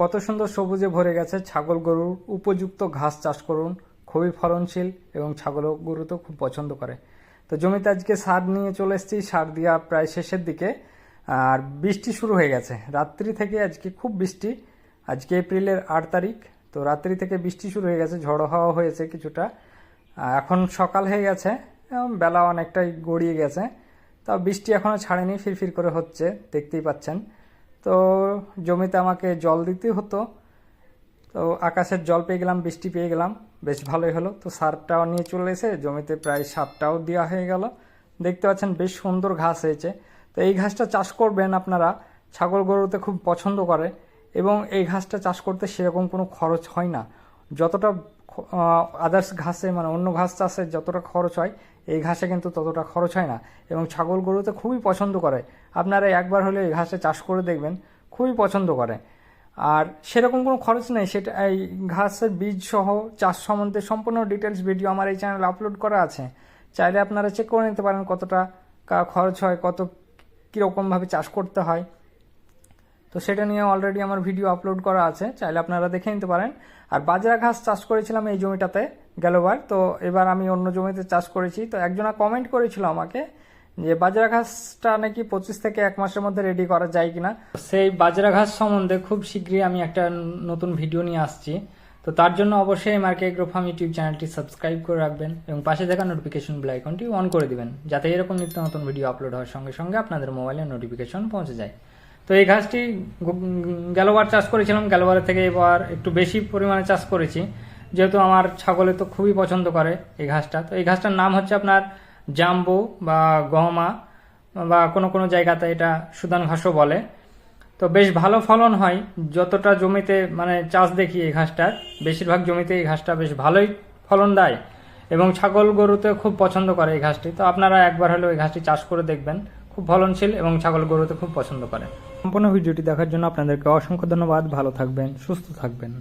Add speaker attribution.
Speaker 1: কত সুন্দর সবুজে ভরে গেছে ছাগল গরুর উপযুক্ত ঘাস চাষ করুন। খুবই ফলনশীল এবং ছাগল গরু তো খুব পছন্দ করে। তো জমিতে আজকে সার নিয়ে চলে এসেছি, সার দেওয়া প্রায় শেষের দিকে। আর বৃষ্টি শুরু হয়ে গেছে। রাত্রি থেকে আজকে খুব বৃষ্টি। আজকে এপ্রিলের আট তারিখ। তো রাত্রি থেকে বৃষ্টি শুরু হয়ে গেছে, ঝড়ো হাওয়া হয়েছে কিছুটা। এখন সকাল হয়ে গেছে বেলা অনেকটাই গড়িয়ে গেছে। তা বৃষ্টি এখনও ছাড়েনি, ফিরফির করে হচ্ছে, দেখতেই পাচ্ছেন। তো জমিতে আমাকে জল দিতে হতো। তো আকাশের জল পেয়ে গেলাম, বৃষ্টি পেয়ে গেলাম, বেশ ভালোই হলো। তো সারটাও নিয়ে চলে এসে জমিতে প্রায় সারটাও দেওয়া হয়ে গেল। দেখতে পাচ্ছেন বেশ সুন্দর ঘাস হয়েছে। তো এই ঘাসটা চাষ করবেন আপনারা, ছাগল গরুতে খুব পছন্দ করে এবং এই ঘাসটা চাষ করতে সেরকম কোনো খরচ হয় না। যতটা আদার্স ঘাসে মানে অন্য ঘাস চাষে যতটা খরচ হয়, এই ঘাসে কিন্তু ততটা খরচ হয় না। এবং ছাগল গরুতে খুবই পছন্দ করে। আপনারা একবার হলে এই ঘাসে চাষ করে দেখবেন, খুবই পছন্দ করে। আর সেরকম কোনো খরচ নেই, সেটা এই ঘাসের বীজ সহ চাষ সম্বন্ধে সম্পূর্ণ ডিটেলস ভিডিও আমার এই চ্যানেলে আপলোড করা আছে। চাইলে আপনারা চেক করে নিতে পারেন কতটা খরচ হয়, কত কীরকমভাবে চাষ করতে হয়। তো সেটা নিয়ে অলরেডি আমার ভিডিও আপলোড করা আছে, চাইলে আপনারা দেখে নিতে পারেন। আর বাজরা ঘাস চাষ করেছিলাম এই জমিটাতে গেলবার, তো এবার আমি অন্য জমিতে চাষ করেছি। তো একজনা কমেন্ট করেছিল আমাকে যে, বাজরা ঘাসটা নাকি পঁচিশ থেকে এক মাসের মধ্যে রেডি করা যায় কিনা? সেই বাজরা ঘাস সম্বন্ধে খুব শীঘ্রই আমি একটা নতুন ভিডিও নিয়ে আসছি। তো তার জন্য অবশ্যই মার্কে এগ্রো ইউটিউব চ্যানেলটি সাবস্ক্রাইব করে রাখবেন এবং পাশে থাকা নোটিফিকেশন বেল আইকনটি অন করে দিবেন, যাতে এরকম নিত্য নতুন ভিডিও আপলোড হওয়ার সঙ্গে সঙ্গে আপনাদের মোবাইলে নোটিফিকেশন পৌঁছে যায়। তো এই ঘাসটি গেলোবার চাষ করেছিলাম। গেলোবারের থেকে এবার একটু বেশি পরিমাণে চাষ করেছি। যেহেতু আমার ছাগলে তো খুবই পছন্দ করে এই ঘাসটা। তো এই ঘাসটার নাম হচ্ছে আপনার জাম্বু বা গহমা বা কোনো কোনো জায়গাতে এটা সুদান ঘাসও বলে। তো বেশ ভালো ফলন হয়। যতটা জমিতে মানে চাষ দেখি এই ঘাসটার বেশিরভাগ জমিতে এই ঘাসটা বেশ ভালোই ফলন দেয় এবং ছাগল গরুতে খুব পছন্দ করে এই ঘাসটি। তো আপনারা একবার হলেও এই ঘাসটি চাষ করে দেখবেন। খুব ফলনশীল এবং ছাগল গরুতে খুব পছন্দ করে। সম্পূর্ণ ভিডিওটি দেখার জন্য আপনাদেরকে অসংখ্য ধন্যবাদ। ভালো থাকবেন, সুস্থ থাকবেন।